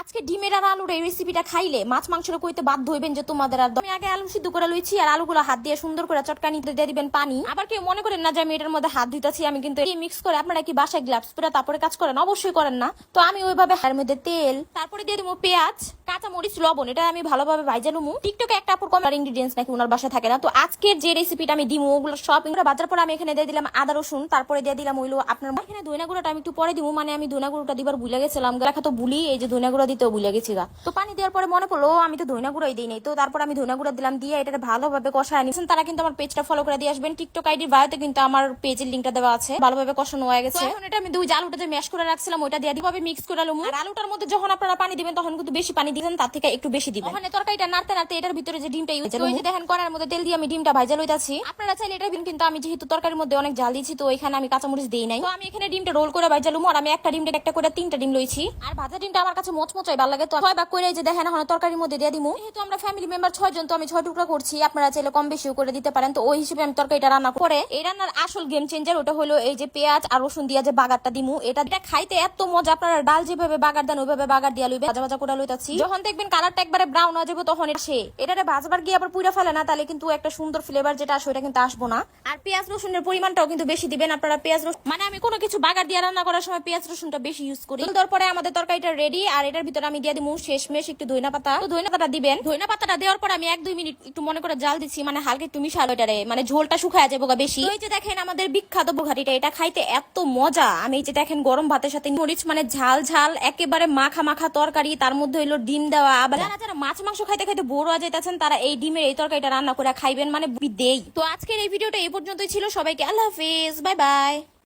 আজকে ডিমের আর আলুর এই রেসিপিটা খাইলে মাছ মাংসের কইতে বাধ্য হইবেন যে তোমাদের আর আমি আগে আলু সিদ্ধ করে লইছি আর আলুগুলো হাত দিয়ে সুন্দর করে চটকানি দিয়ে দিবেন পানি। আবার কেউ মনে করেন না যে আমি এটার মধ্যে হাত দিতেছি, আমি কিন্তু এই মিক্স করে আপনারা কি বাসায় গ্লাভস পরে তারপরে কাজ করেন? অবশ্যই করেন না। তো আমি ওইভাবে এর মধ্যে তেল, তারপরে দিয়ে দিব পেঁয়াজ কাঁচা মরিচ লবণ, এটা আমি ভালোভাবে ভাইজা লুমু। টিকটকে একটা আপুর কম ইনগ্রিডিয়েন্টস নাকি ওনার বাসায় থাকে না। তো আজকের যে রেসিপিটা আমি দিমু, ওগুলো সব বাজার পরে আমি এখানে দিয়ে দিলাম আদা, রসুন, তারপরে দিয়ে দিলাম ওইলো আপনার এখানে দইনা গুঁড়োটা আমি একটু পরে দিবো মানে আমি দইনা গুঁড়োটা দিবার ভুলে গেছিলাম। দেখা তো ভুলি, এই যে দইনা গুঁড়ো দিতেও ভুলে গেছি গা। তো পানি দেওয়ার পরে মনে পড়ল আমি তো দইনা গুঁড়োই দিই নাই। তো তারপর আমি দইনা গুঁড়ো দিলাম দিয়ে এটা ভালোভাবে কষায় নিয়েছেন তারা কিন্তু আমার পেজটা ফলো করে দিয়ে আসবেন। টিকটক আইডির বায়োতে কিন্তু আমার পেজের লিঙ্কটা দেওয়া আছে। ভালোভাবে কষানো হয়ে গেছে। এখন এটা আমি দুই আলুটা যে ম্যাশ করে রাখছিলাম ওইটা দিয়ে দিভাবে মিক্স করে লুমু। আর আলুটার মধ্যে যখন আপনারা পানি দিবেন তখন কিন্তু বেশি পানি দিবেন তার থেকে একটু বেশি দিবেন। ওখানে তরকারিটা নাড়তে নাড়তে এটার ভিতরে যে ডিমটা ইউজ ওই যে দেখেন করার মধ্যে তেল দিয়ে আমি ডিমটা ভাজা লইতাছি। আপনারা চাইলে এটা দিন কিন্তু আমি যেহেতু তরকারির মধ্যে অনেক জাল দিয়েছি তো এখানে আমি কাঁচামরিচ দিই নাই। তো আমি এখানে ডিমটা রোল করে ভাজা লুমু আর আমি একটা ডিমটা একটা করে তিনটা ডিম লইছি। আর ভাজা ডিমটা আমার কাছে মোচমোচাই ভালো লাগে তো ছয় ভাগ করে যে দেখেন এখন তরকারির মধ্যে দিয়ে দিমু। যেহেতু আমরা ফ্যামিলি মেম্বার ছয় জন তো আমি ছয় টুকরা করছি। আপনারা চাইলে কম বেশিও করে দিতে পারেন। তো ওই হিসেবে আমি তরকারিটা রান্না করে। এই রান্নার আসল গেম চেঞ্জার ওটা হলো এই যে পেঁয়াজ আর রসুন দিয়া যে বাগারটা দিমু। এটা এটা খাইতে এত মজা, আপনারা ডাল যেভাবে বাগার দেন, ওইভাবে বাগার দিয়া লইবে। ভাজা ভাজা করে লইতাছি। যখন দেখবেন কালারটা একবারে ব্রাউন হয়ে যাবে, তখন এটা সে। এটারে ভাজবার গিয়ে আবার পুইরা ফেলে না, তাহলে কিন্তু একটা সুন্দর ফ্লেভার যেটা আসে ওটা কিন্তু আসব না। আর পেঁয়াজ রসুনের পরিমাণটাও কিন্তু বেশি দিবেন আপনারা। পেঁয়াজ রসুন মানে আমি কোনো কিছু বাগার দিয়ে রান্না করার সময় পেঁয়াজ রসুনটা বেশি ইউজ করি। তারপরে আমাদের তরকারিটা রেডি আর এটার ভিতরে আমি দিয়ে দিমু, শেষমেশ একটু ধইনা পাতা। তো ধইনা পাতা দিবেন। ধইনা পাতাটা দেওয়ার পর আমি এক দুই মিনিট একটু মনে করে জাল দিচ্ছি মানে হালকা একটু মিশালো এটারে মানে ঝোলটা শুকায় যাব বেশি। এই যে দেখেন আমাদের বিখ্যাত বুঘাটিটা, এটা খাইতে এত মজা। আমি এই যে দেখেন গরম ভাতের সাথে মরিচ মানে ঝাল ঝাল, একেবারে মাখা মাখা তরকারি, তার মধ্যে হইল ডিম দেওয়া। আবার যারা যারা মাছ মাংস খাইতে খাইতে বোর হয়ে যাইতেছেন, তারা এই ডিমের এই তরকারিটা রান্না করে খাইবেন মানে দেই। তো আজকের এই ভিডিওটা এই পর্যন্তই ছিল, সবাইকে আল্লাহ হাফিজ, বাই বাই।